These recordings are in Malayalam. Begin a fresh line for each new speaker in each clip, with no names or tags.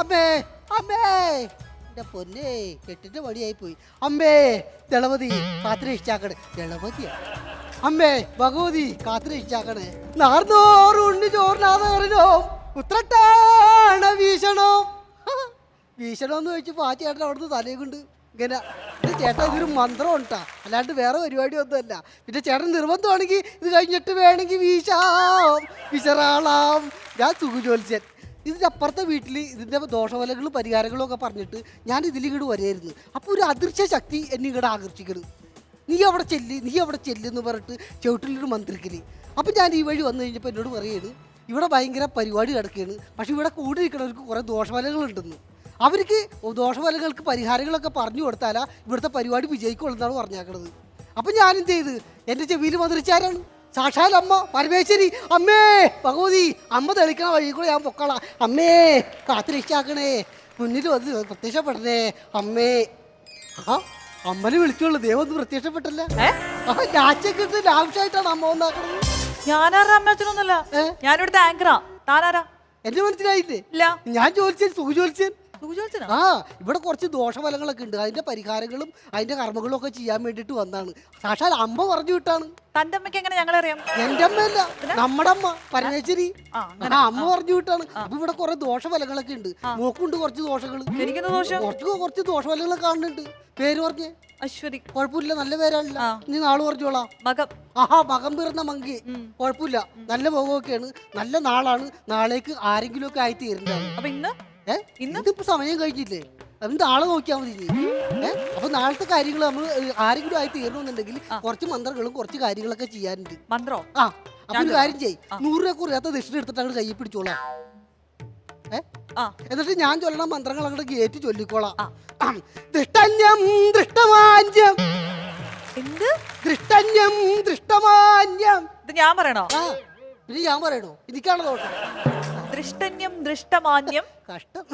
അമ്മേ അമ്മേ. എന്റെ പൊന്നെ കെട്ടിട്ട് പണിയായി പോയി. അമ്മേ ദളപതി കാത്തിരക്ഷിച്ചാക്കണേ ദളപതിയാ അമ്മേ ഭഗവതി കാത്തിരക്ഷിച്ചാക്കണേ നാർന്നോറ് ഉണ്ണി ചോറിനാതറിനോ ഉത്രട്ടാണ വീശണോ. വീശണോ എന്ന് ചോദിച്ചു ആ ചേട്ടൻ അവിടുന്ന് തലയുണ്ട് ഇങ്ങനെ. ചേട്ടാ ഇതൊരു മന്ത്രം ഉണ്ടാ അല്ലാണ്ട് വേറെ പരിപാടി ഒന്നുമല്ല പിന്നെ ചേട്ടൻ നിർബന്ധമാണെങ്കിൽ ഇത് കഴിഞ്ഞിട്ട് വേണമെങ്കിൽ വീശാം. വിശറാളാം. ഞാൻ സുഖജോത്സ്യൻ ഇതിന്റെ അപ്പുറത്തെ വീട്ടിൽ ഇതിന്റെ ദോഷവലകളും പരിഹാരങ്ങളും ഒക്കെ പറഞ്ഞിട്ട് ഞാൻ ഇതിലിങ്ങോട്ട് വരായിരുന്നു. അപ്പോൾ ഒരു അദൃശ്യ ശക്തി എന്നെ ഇങ്ങോട്ട് ആകർഷിക്കണം നീ അവിടെ ചെല്ല് നീ അവിടെ ചെല്ലെന്ന് പറഞ്ഞിട്ട് ചവിട്ടിലൊരു മന്ത്രിക്കൽ. അപ്പം ഞാൻ ഈ വഴി വന്നു കഴിഞ്ഞപ്പോൾ എന്നോട് പറയുകയാണ് ഇവിടെ ഭയങ്കര പരിപാടി കിടക്കുകയാണ് പക്ഷേ ഇവിടെ കൂടി നിൽക്കുന്നവർക്ക് കുറേ ദോഷവലകളുണ്ടെന്ന് അവർക്ക് ദോഷവലകൾക്ക് പരിഹാരങ്ങളൊക്കെ പറഞ്ഞു കൊടുത്താലാ ഇവിടുത്തെ പരിപാടി വിജയിക്കുള്ളതാണ് പറഞ്ഞേക്കുന്നത് അപ്പം ഞാൻ എന്ത് ചെയ്ത്? എന്റെ ചെവിയിൽ മന്ത്രിച്ചാരാണ്. സാക്ഷാൽ അമ്മ പരമേശ്വരി. അമ്മേ ഭഗവതി അമ്മ തെളിക്കണ വഴി കൂടെ ഞാൻ പൊക്കള. അമ്മേ കാത്തിരക്ഷിച്ചാക്കണേ മുന്നിൽ വന്ന് പ്രത്യക്ഷപ്പെടണേ. അമ്മേ. ആ അമ്മനെ വിളിച്ചോളൂ. ദൈവം ഒന്നും പ്രത്യക്ഷപ്പെട്ടില്ല. ആവശ്യമായിട്ടാണ് അമ്മ ഒന്നാക്കണത്
ഞാനാരാ അമ്മച്ചനൊന്നുമല്ല? ഞാനിവിടുത്തെ ആങ്കറാ താനാരാ?
എന്റെ മനസ്സിലായില്ലേ? ഞാൻ സുഖ സുഖജോത്സ്യൻ ആ ഇവിടെ കുറച്ച് ദോഷഫലങ്ങളൊക്കെ ഉണ്ട്. അതിന്റെ പരിഹാരങ്ങളും അതിന്റെ കർമ്മങ്ങളും ഒക്കെ ചെയ്യാൻ വേണ്ടിട്ട് വന്നാണ്. സാക്ഷാൽ അമ്മ പറഞ്ഞു വിട്ടാണ്.
തന്റെ അമ്മയ്ക്ക് എങ്ങനെ ഞങ്ങളെ അറിയാം
എന്റെ അമ്മയല്ല നമ്മുടെ അമ്മ പരമേശ്വരി.
ആ,
അമ്മ പറഞ്ഞു വിട്ടാണ്. അപ്പൊ ഇവിടെ കുറെ ദോഷഫലങ്ങളൊക്കെ ഉണ്ട്. നോക്കുണ്ട് കുറച്ച് ദോഷങ്ങൾ
ദോഷം?
കുറച്ച് കുറച്ച് ദോഷഫലങ്ങളൊക്കെ കാണുന്നുണ്ട്. പേര് പറഞ്ഞേ.
അശ്വതി.
കുഴപ്പമില്ല നല്ല പേരാണല്ലോ. നീ നാൾ പറഞ്ഞോളാം.
മകം.
ആഹാ മകം പിറന്ന മങ്കി. കുഴപ്പമില്ല. നല്ല മുഖമൊക്കെയാണ് നല്ല നാളാണ്. നാളേക്ക് ആരെങ്കിലും ഒക്കെ ആയി തീരുന്നത്
അപ്പൊ ഇന്ന്
ഇതിപ്പോ സമയം കഴിഞ്ഞില്ലേ? അത് നാളെ നോക്കിയാൽ മതി അപ്പൊ നാളത്തെ കാര്യങ്ങൾ നമ്മൾ ആരെങ്കിലും ആയി തീരണമെന്നുണ്ടെങ്കിൽ കുറച്ച് മന്ത്രങ്ങളും കുറച്ച് കാര്യങ്ങളൊക്കെ ചെയ്യാനുണ്ട്.
മന്ത്രോ?
ആ അപ്പൊ ഒരു കാര്യം ചെയ്യ്. നൂറ് രൂപ കുറയാത്ത ദക്ഷിണ എടുത്തിട്ട് അങ്ങോട്ട് കയ്യിൽ പിടിച്ചോളാം. എന്നിട്ട് ഞാൻ ചൊല്ലണ മന്ത്രങ്ങൾ അങ്ങോട്ട് കയറ്റി ചൊല്ലിക്കോളാം. ദൃഷ്ടന്യം ദൃഷ്ടമാന്യം
എന്ത്?
ദൃഷ്ടന്യം ദൃഷ്ടമാന്യം
ഇത് ഞാൻ പറയണോ?
പിന്നെ ഞാൻ പറയണോ? എനിക്കാണ് ദോഷം
ദൃഷ്ടന്യം ദൃഷ്ടമാന്യം.
കഷ്ടം.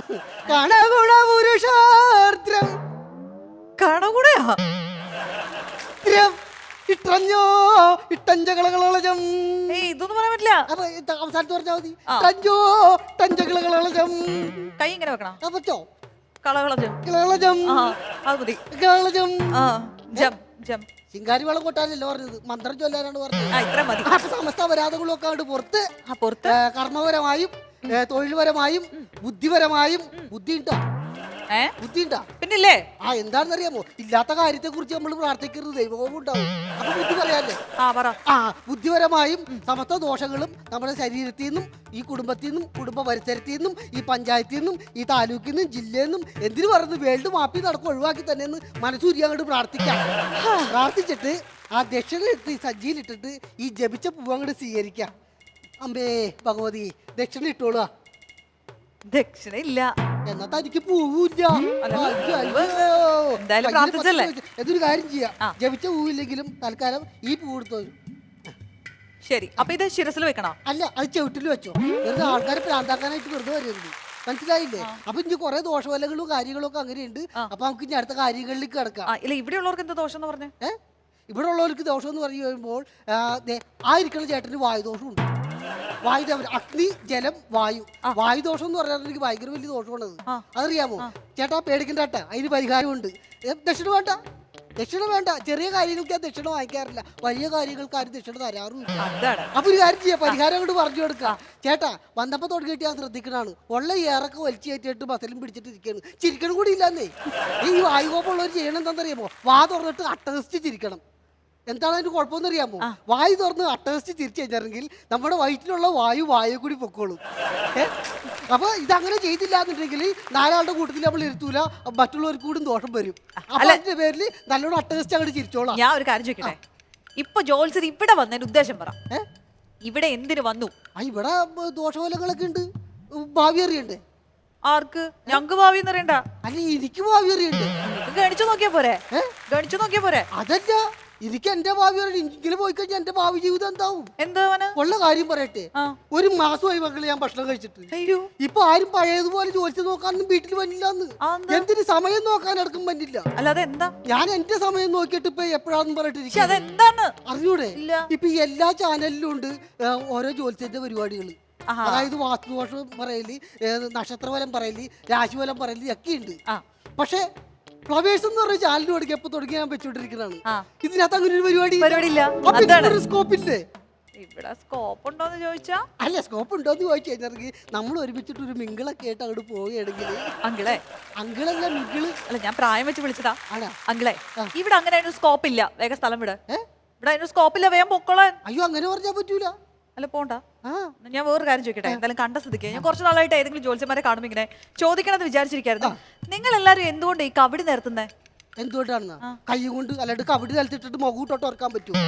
കണകുട പുരുഷാർദ്രം. ദ്രം ഇട്ടഞ്ഞോ
ഏയ് ഇതൊന്നും പറയാൻ പറ്റില്ല.
അപ്പൊ ഇത് അവസാനത്ത് പറഞ്ഞാൽ മതി.
ആ.
ടഞ്ചോ ടഞ്ചകളകളജം
കൈ ഇങ്ങനെ വെക്കണം. കളകളജം. ആ അത് മതി. ആ ജം ജം.
ശിങ്കാരി വളം കൊട്ടാനല്ലോ പറഞ്ഞത്? മന്ത്രം ചൊല്ലാനാണ് പറഞ്ഞത്.
ആ ഇത്ര മതി.
അപ്പൊ സമസ്ത അപരാധങ്ങളൊക്കെ അങ്ങോട്ട് പുറത്ത്
ആ പുറത്ത്?
ഏ, കർമ്മപരമായും ഏ, തൊഴിൽപരമായും ബുദ്ധിപരമായും ബുദ്ധി ഉണ്ടോ
ഏ? പിന്നില്ലേ?
ആ എന്താണെന്നറിയാമോ? ഇല്ലാത്ത കാര്യത്തെ കുറിച്ച് നമ്മൾ പ്രാർത്ഥിക്കരുത്. ദൈവവും ഉണ്ടാവും അപ്പൊ ബുദ്ധി പറയാല്ലേ?
ആ പറ.
ആ ബുദ്ധിപരമായും സമസ്ത ദോഷങ്ങളും നമ്മുടെ ശരീരത്തിൽ നിന്നും ഈ കുടുംബത്തിൽ നിന്നും കുടുംബ പരിസരത്തിൽ നിന്നും ഈ പഞ്ചായത്തിൽ നിന്നും ഈ താലൂക്കിൽ നിന്നും ജില്ലയിൽ നിന്നും എന്തിനു പറയുന്നത് വേൾഡ് മാപ്പി നടക്കും ഒഴിവാക്കി തന്നെ എന്ന് മനസ്സൂരി അങ്ങോട്ട് പ്രാർത്ഥിക്കാം. പ്രാർത്ഥിച്ചിട്ട് ആ ദക്ഷിണ എടുത്ത് ഈ സജ്ജിയിലിട്ടിട്ട് ഈ ജപിച്ച പൂവ് അങ്ങോട്ട് സ്വീകരിക്കാം. അമ്പേ ഭഗവതി ദക്ഷിണ ഇട്ടോളുക
ദക്ഷിണ ഇല്ല.
എന്നാ തനിക്ക് പൂവില്ല.
എന്തായാലും പ്രാർത്ഥിച്ചല്ലേ?
കാര്യം ചെയ്യാം. ജപിച്ച പൂവില്ലെങ്കിലും തൽക്കാലം ഈ പൂ എടുത്തു.
ശരി അപ്പൊ ഇത് ശിരസിൽ വെക്കണോ?
അല്ല അത് ചവിട്ടിൽ വെച്ചോ. വെറുതെ ആൾക്കാരെ പ്രാന്താക്കാനായിട്ട് വെറുതെ വരരുത് മനസ്സിലായില്ലേ? അപ്പൊ ഇനി കുറെ ദോഷവലകളും കാര്യങ്ങളും ഒക്കെ അങ്ങനെയുണ്ട് അപ്പൊ നമുക്ക് ഇനി അടുത്ത കാര്യങ്ങളിലേക്ക് കിടക്കാം.
ഇല്ല ഇവിടെ ഉള്ളവർക്ക് എന്താ ദോഷം എന്ന് പറഞ്ഞേ?
ഇവിടെ ഉള്ളവർക്ക് ദോഷം എന്ന് പറഞ്ഞു കഴിയുമ്പോൾ ആ, ഇരിക്കുന്ന ചേട്ടന് വായുദോഷമുണ്ട്. വായുദേവൻ അഗ്നി ജലം വായു. വായുദോഷം എന്ന് പറഞ്ഞാൽ എനിക്ക് ഭയങ്കര വലിയ ദോഷമുള്ളത്.
ആ.
അതറിയാമോ? ചേട്ടാ പേടിക്കണ്ട ചേട്ടാ അതിന് പരിഹാരമുണ്ട്. ദക്ഷിണ വേണ്ട. ദക്ഷിണ വേണ്ട. ചെറിയ കാര്യങ്ങൾക്ക് ഞാൻ ദക്ഷിണ വാങ്ങിക്കാറില്ല. വലിയ കാര്യങ്ങൾക്ക് ആരും ദക്ഷിണ തരാറുമില്ല. അപ്പൊ ഒരു കാര്യം ചെയ്യാം. പരിഹാരം അങ്ങോട്ട് പറഞ്ഞു കൊടുക്കാം. ചേട്ടാ വന്നപ്പോ തുടങ്ങിയിട്ട് ഞാൻ ശ്രദ്ധിക്കണാണ്. ഉള്ള ഏറൊക്കെ വലിച്ചു കയറ്റിയിട്ട് ബസലും പിടിച്ചിട്ട് ഇരിക്കുകയാണ് ചിരിക്കണം കൂടി ഇല്ലാന്നേ. ഈ വായുകോപ്പുള്ളവർ ചെയ്യണം എന്താണെന്നറിയാമോ വാ തുറന്നിട്ട് അട്ടഹസിച്ച് ചിരിക്കണം. എന്താണ് അതിന്റെ കുഴപ്പമെന്ന് അറിയാമോ വായു തുറന്ന് അട്ടസ്റ്റ് തിരിച്ചു കഴിഞ്ഞിട്ടുണ്ടെങ്കിൽ നമ്മുടെ വയറ്റിലുള്ള വായു വായു കൂടി പൊക്കോളും? അപ്പൊ ഇതങ്ങനെ ചെയ്തില്ല എന്നുണ്ടെങ്കിൽ നാലാളുടെ കൂട്ടത്തിൽ നമ്മൾ ഇരുത്തൂല മറ്റുള്ളവർക്ക് കൂടി ദോഷം വരും. അല്ലെ അതിന്റെ പേരിൽ നല്ലോണം അട്ടസ്റ്റ് അങ്ങോട്ട് ചിരിച്ചോളാം.
ഞാൻ ഒരു കാര്യം ചോദിക്കട്ടെ? ഇപ്പൊ ജോൽസർ ഇവിടെ വന്നതിന് ഉദ്ദേശം പറ. ഇവിടെ എന്തിനു വന്നു?
ആ ഇവിടെ ദോഷഫലങ്ങളൊക്കെ ഉണ്ട്. ഭാവി അറിയണ്ടേ?
ആർക്ക്? ഞങ്ങക്ക് ഭാവി എന്ന് അറിയണ്ട.
അല്ല എനിക്ക് ഭാവി അറിയണ്ടേ?
ഗണിച്ചു നോക്കിയാ പോരെ? ഗണിച്ചു നോക്കിയാ പോരെ?
അതല്ല. എനിക്ക് എന്റെ ഭാവി ഇങ്ങനെ പോയി കഴിഞ്ഞാൽ എന്റെ ഭാവി ജീവിതം എന്താവും?
എന്താ
ഉള്ള കാര്യം പറയട്ടെ. ഒരു മാസമായി മക്കളെ ഞാൻ ഭക്ഷണം കഴിച്ചിട്ട്. ഇപ്പൊ ആരും പഴയതുപോലെ ജോലിച്ച് നോക്കാനൊന്നും വീട്ടിൽ വന്നില്ലാന്ന്. എന്തിന് സമയം നോക്കാൻ അടക്കം പറ്റില്ല
അല്ലാതെ എന്താ
ഞാൻ എന്റെ സമയം നോക്കിയിട്ട് ഇപ്പൊ എപ്പോഴാന്ന് പറഞ്ഞിട്ട്
അതെന്താന്ന്
അറിഞ്ഞൂടെ? ഇപ്പൊ എല്ലാ ചാനലിലും ഉണ്ട് ഓരോ ജോലിച്ചന്റെ പരിപാടികൾ. അതായത് വാസ്തുദോഷം പറയൽ നക്ഷത്രഫലം പറയൽ രാശിഫലം പറയൽ ഒക്കെ ഉണ്ട്. പക്ഷേ ഫ്ലവേഴ്സ് എന്ന് പറഞ്ഞ ചാനൽ തുടങ്ങി എപ്പോ തുടങ്ങി ഞാൻ വെച്ചോണ്ടിരിക്കുന്നതാണ്
ആ.
ഇതിനകത്ത് അങ്ങനെ ഒരു പരിപാടി
പരിപാടി ഇല്ല.
അപ്പൊ
അതാണ്.
ഇതിനൊരു സ്കോപ്പ് ഇല്ലേ
ഇവിടെ സ്കോപ്പ് ഉണ്ടോന്ന് ചോദിച്ചാ?
അല്ല സ്കോപ്പ് ഉണ്ടോ എന്ന് ചോദിച്ചു കഴിഞ്ഞാൽ നമ്മൾ ഒരുമിച്ചിട്ട് ഒരു മിങ്കിളൊക്കെ ആയിട്ട് അങ്ങോട്ട് പോവുകയാണെങ്കിൽ
അങ്കിളെ.
അങ്കിളല്ല മിങ്കിൾ.
അല്ല ഞാൻ പ്രായം വെച്ച് വിളിച്ചതാ.
ആണോ?
അങ്കിളെ ഇവിടെ അങ്ങനെ അതിന് സ്കോപ്പ് ഇല്ല വേഗം സ്ഥലം വിട്.
ഏ?
ഇവിടെ അതിന് സ്കോപ്പ് ഇല്ല വേഗം പൊക്കോളാൻ.
അയ്യോ അങ്ങനെ പറഞ്ഞാൽ പറ്റൂല.
അല്ല പോണ്ട.
ആ.
ഞാൻ വേറൊരു കാര്യം ചോദിക്കട്ടെ? എന്തായാലും കണ്ട സ്ഥിതിക്ക്. ഞാൻ കുറച്ച് നാളായിട്ട് ഏതെങ്കിലും ജോത്സ്യന്മാരെ കാണുമ്പോൾ ഇങ്ങനെ ചോദിക്കണമെന്ന് വിചാരിച്ചിരിക്കായിരുന്നു. നിങ്ങൾ എല്ലാരും എന്തുകൊണ്ട് ഈ കബഡി നിർത്തുന്നത്
എന്തുകൊണ്ടാണ് കൈ കൊണ്ട് അല്ലാണ്ട് കബഡി നിലത്തിട്ടിട്ട് മുഖൂട്ടോട്ട് ഓർക്കാൻ പറ്റുമോ?